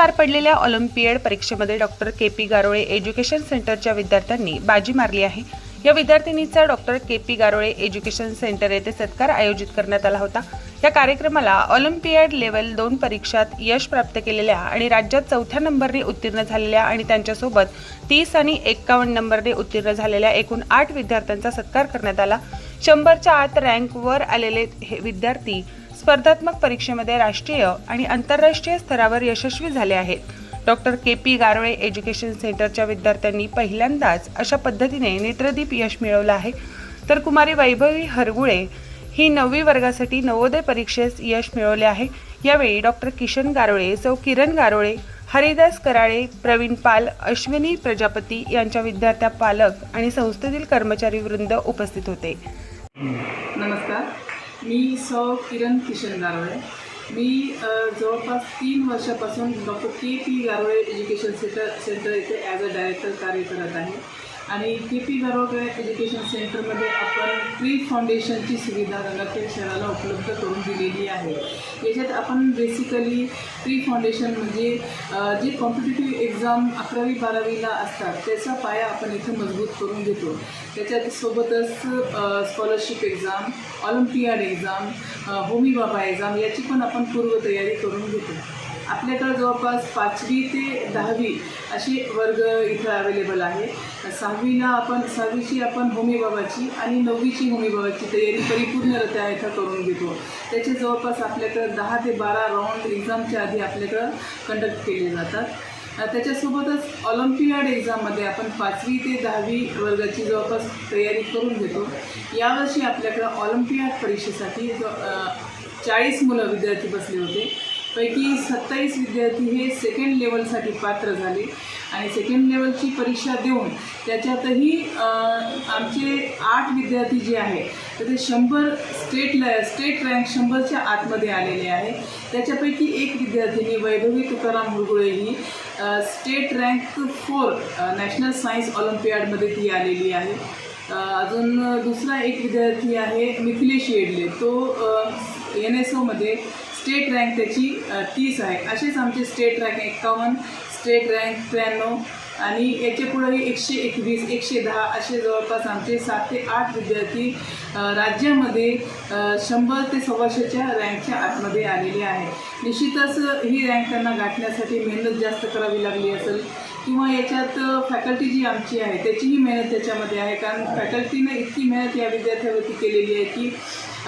पार पडलेल्या ऑलिम्पियड परीक्षेमध्ये doctor K P Garole education सेंटरच्या विद्यार्थ्यांनी बाजी मारली आहे. या विद्यार्थिनीचा doctor K P Garole education centre येथे सत्कार आयोजित करण्यात आला होता. या कार्यक्रमाला ऑलिम्पियड लेवल दोन परीक्षात यश प्राप्त केलेल्या आणि राज्यात चौथ्या नंबरने उत्तीर्ण झालेल्या आणि त्यांच्यासोबत तीस आणि एक्कावन्न नंबरने उत्तीर्ण झालेल्या एकूण आठ विद्यार्थ्यांचा सत्कार करण्यात आला. शंभरच्या आत रँकवर आलेले हे विद्यार्थी स्पर्धात्मक परीक्षेमध्ये राष्ट्रीय आणि आंतरराष्ट्रीय स्तरावर यशस्वी झाले आहेत. Doctor K P Garole education सेंटरच्या विद्यार्थ्यांनी पहिल्यांदाच अशा पद्धतीने नेत्रदीप यश मिळवलं आहे. तर कुमारी वैभवी हरगुळे ही नववी वर्गासाठी नवोदय परीक्षेस यश मिळवले आहे. यावेळी डॉक्टर किशन गारोळे सौ. किरण गारोळे हरिदास कराळे प्रवीण पाल अश्विनी प्रजापती यांच्या विद्यार्थ्या पालक आणि संस्थेतील कर्मचारी वृंद उपस्थित होते. नमस्कार. मी सौ. किरण किशन गारवे मी जवळपास तीन वर्षापासून doctor K P Garve education centre centre इथे ॲज अ डायरेक्टर कार्य करत आहे. आणि के पी गारवळे एज्युकेशन सेंटरमध्ये आपण प्री फाउंडेशनची सुविधा गंगाखेड शहराला उपलब्ध करून दिलेली आहे. याच्यात आपण बेसिकली प्री फाउंडेशन म्हणजे जे कॉम्पिटेटिव्ह एक्झाम अकरावी बारावीला असतात त्याचा पाया आपण इथं मजबूत करून देतो त्याच्यात सोबतच scholarship exam olympiad exam Homi Bhabha exam याची पण आपण पूर्वतयारी करून घेतो. आपल्याकडं जवळपास पाचवी ते दहावी असे वर्ग इथं अवेलेबल आहे. सहावीला आपण सहावीची आपण होमीबाबाची आणि नववीची होमीबाबाची तयारी तयारी परिपूर्णरित्या इथं करून घेतो. त्याचे जवळपास आपल्याकडं दहा ते बारा राऊंड एक्झामच्या आधी आपल्याकडं कंडक्ट केले जातात. त्याच्यासोबतच ऑलिम्पियाड एक्झाममध्ये आपण पाचवी ते दहावी वर्गाची जवळपास तयारी करून घेतो. यावर्षी आपल्याकडं ऑलिम्पियाड परीक्षेसाठी जो चाळीस मुलं विद्यार्थी बसले होते. पैकी सत्तावीस विद्यार्थी हे सेकंड लेवलसाठी पात्र झाले. आणि सेकंड लेवलची परीक्षा देऊन त्याच्यातही आमचे आठ विद्यार्थी जे आहे तर ते शंभर स्टेट ल स्टेट रँक शंभरच्या आतमध्ये आलेले आहे त्याच्यापैकी एक विद्यार्थिनी वैभवी तुकाराम मुरगुळे ही state rank four national science ऑलिम्पियाडमध्ये ती आलेली आहे. अजून दुसरा एक विद्यार्थी आहे मिथिलेश येडले. तो एन एस ओमध्ये स्टेट रँक त्याची तीस आहे. असेच आमचे स्टेट रँक एक्कावन्न स्टेट रँक त्र्याण्णव आणि याच्या पुढेही एकशे एकवीस एकशे दहा असे जवळपास आमचे सात ते आठ विद्यार्थी राज्यामध्ये शंभर ते सव्वाशेच्या रँकच्या आतमध्ये आलेले आहे. निश्चितच ही रँक त्यांना गाठण्यासाठी मेहनत जास्त करावी लागली असेल किंवा याच्यात फॅकल्टी जी आमची आहे त्याचीही मेहनत त्याच्यामध्ये आहे. कारण फॅकल्टीनं इतकी मेहनत या विद्यार्थ्यावरती केलेली आहे की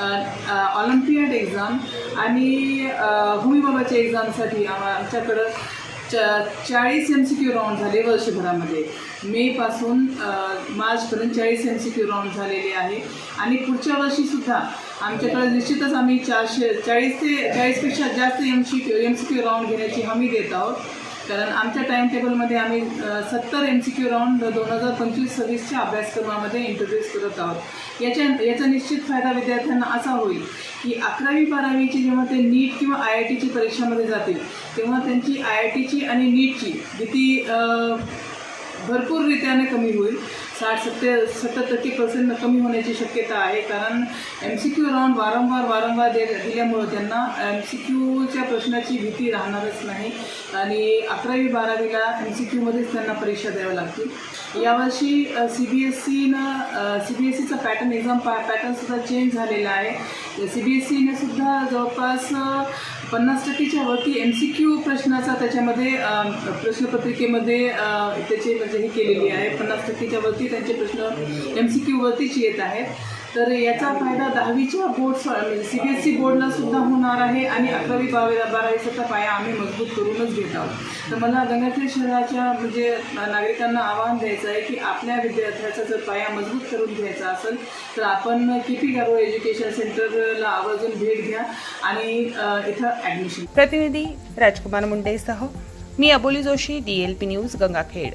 ऑलिम्पियाड एक्झाम आणि हुमीबाबाच्या एक्झामसाठी आम आमच्याकडं च चाळीस एम सी क्यू राऊंड झाले वर्षभरामध्ये. मेपासून मार्चपर्यंत चाळीस एम सी क्यू राऊंड झालेले आहे. आणि पुढच्या वर्षीसुद्धा आमच्याकडे निश्चितच आम्ही चारशे चाळीस ते चाळीसपेक्षा जास्त M C Q M C Q round घेण्याची हमी देत आहोत. कारण आमच्या टाईम टेबलमध्ये आम्ही सत्तर एम सी क्यू राऊंड दोन हजार पंचवीस सव्वीसच्या अभ्यासक्रमामध्ये इंट्रोड्यूस करत आहोत. याच्या याचा निश्चित फायदा विद्यार्थ्यांना असा होईल की अकरावी बारावीची जेव्हा ते नीट किंवा आय आय टीची परीक्षामध्ये जातील तेव्हा त्यांची आय आय टीची आणि नीटची भीती अ, भरपूररित्याने कमी होईल. साठ सत्तर सत्तर टक्के पर्सेंट कमी होण्याची शक्यता आहे. कारण एम सी क्यू राऊंड वारंवार वारंवार दे दिल्यामुळं त्यांना एम सी क्यूच्या प्रश्नाची भीती राहणारच नाही. आणि अकरावी बारावीला एम सी क्यूमध्येच त्यांना परीक्षा द्याव्या लागतील. यावर्षी सी बी एस सीनं सी बी एस सीचा पॅटर्न एक्झाम पा पॅटर्नसुद्धा चेंज झालेला आहे. सी बी एस सीने सुद्धा जवळपास पन्नास टक्केच्या वरती एम सी क्यू प्रश्नाचा त्याच्यामध्ये प्रश्नपत्रिकेमध्ये त्याचे म्हणजे हे केलेली आहे. पन्नास टक्केच्या वरती त्यांचे प्रश्न एम सी क्यूवरतीच येत आहेत. तर याचा फायदा दहावीच्या बोर्ड म्हणजे सी बी एस सी बोर्डला सुद्धा होणार आहे आणि अकरावी बारावी बारावीचा पाया आम्ही मजबूत करूनच घेत आहोत. तर मला गंगाखेड शहराच्या म्हणजे नागरिकांना आवाहन द्यायचं आहे की आपल्या विद्यार्थ्याचा जर पाया मजबूत करून घ्यायचा असेल तर आपण के पी गारो एज्युकेशन सेंटरला आवर्जून भेट घ्या आणि इथं ॲडमिशन प्रतिनिधी राजकुमार मुंडेसह मी Aboli Joshi D L P news Gangakhed.